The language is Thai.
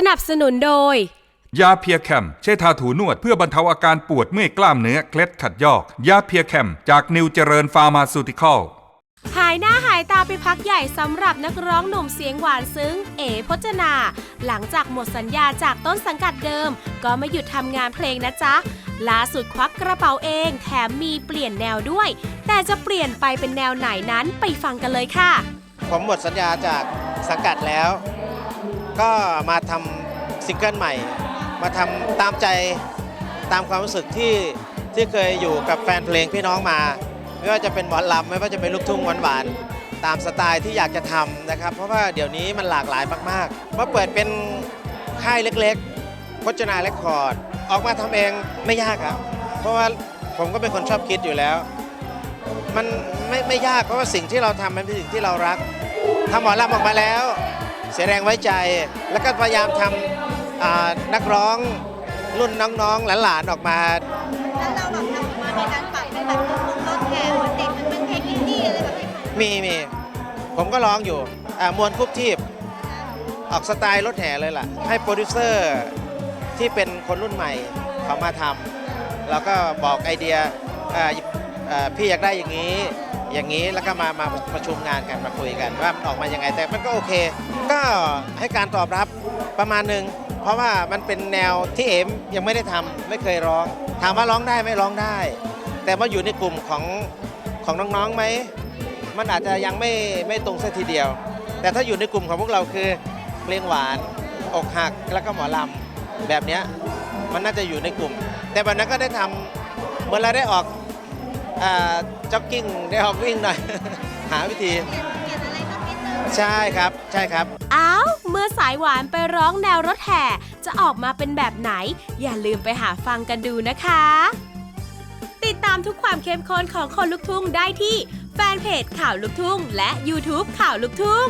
สนับสนุนโดย ยาเพียแคม ใช้ทาถูนวดเพื่อบรรเทาอาการปวดเมื่อยกล้ามเนื้อเคล็ดขัดยอก ยาเพียแคม จากนิวเจริญฟาร์มาซูติคอล หายหน้าหายตาไปพักใหญ่สำหรับนักร้องหนุ่มเสียงหวานซึ้ง เอ๋พจนา หลังจากหมดสัญญาจากต้นสังกัดเดิม ก็ไม่หยุดทำงานเพลงนะจ๊ะ ล่าสุดควักกระเป๋าเองแถมมีเปลี่ยนแนวด้วย แต่จะเปลี่ยนไปเป็นแนวไหนนั้นไปฟังกันเลยค่ะ ผมหมดสัญญาจากสังกัดแล้ว ก็มาทำซิงเกิลใหม่ มาทำตามใจตามความรู้สึกที่ที่เคยอยู่กับแฟนเพลงพี่น้องมา ไม่ว่าจะเป็นหมอลำไม่ว่าจะเป็นลูกทุ่งหวานๆตามสไตล์ที่อยากจะทำนะครับ เพราะว่าเดี๋ยวนี้มันหลากหลายมากๆมาเปิดเป็นค่ายเล็กๆพจนาเรคคอร์ด ออกมาทำเองไม่ยากครับ เพราะว่าผมก็เป็นคนชอบคิดอยู่แล้ว มันไม่ไม่ยากเพราะว่าสิ่งที่เราทำมันเป็นสิ่งที่เรารักทำหมอลำออกมาแล้ว เสียแรงไว้ใจ แล้วก็พยายามทำอ่านักร้องรุ่นน้องๆหลานๆออกมาแล้วเราแบบทำออกมามีการปรับให้แบบลูกรถแห่เหมือนเด็กมันเป็นเพลงอินดี้อะไรแบบนี้มีมีผมก็ร้องอยู่อ่ามวลคุบทีบออกสไตล์รถแห่เลยล่ะ ให้โปรดิวเซอร์ที่เป็นคนรุ่นใหม่เขามาทำแล้วก็บอกไอเดียอ่าอ่าพี่อยากได้อย่างนี้ อย่างนี้แล้วก็มามาประชุมงานกันมาคุยกันว่ามันออกมายังไงแต่มันก็โอเค ก็ให้การตอบรับประมาณหนึ่งเพราะว่ามันเป็นแนวที่เอ็มยังไม่ได้ทำไม่เคยร้อง ถามว่าร้องได้ไหมร้องได้ แต่ว่าอยู่ในกลุ่มของของน้องๆไหมมันอาจจะยังไม่ไม่ตรงสัทีเดียว แต่ถ้าอยู่ในกลุ่มของพวกเราคือเพลงหวานอกหักแล้วก็หมอลำแบบเนี้ยมันน่าจะอยู่ในกลุ่ม แต่วันนั้นก็ได้ทำเมื่อเราได้ออก จ็อกกิ้งได้ออกวิ่งหน่อย หาวิธีเปลี่ยนเปลี่ยนอะไรสักนิดนึงใช่ครับใช่ครับ อ้าว เมื่อสายหวานไปร้องแนวรถแห่ จะออกมาเป็นแบบไหน อย่าลืมไปหาฟังกันดูนะคะ ติดตามทุกความเข้มข้นของคนลุกทุ่งได้ที่แฟนเพจข่าวลุกทุ่ง และ YouTube ข่าวลุกทุ่ง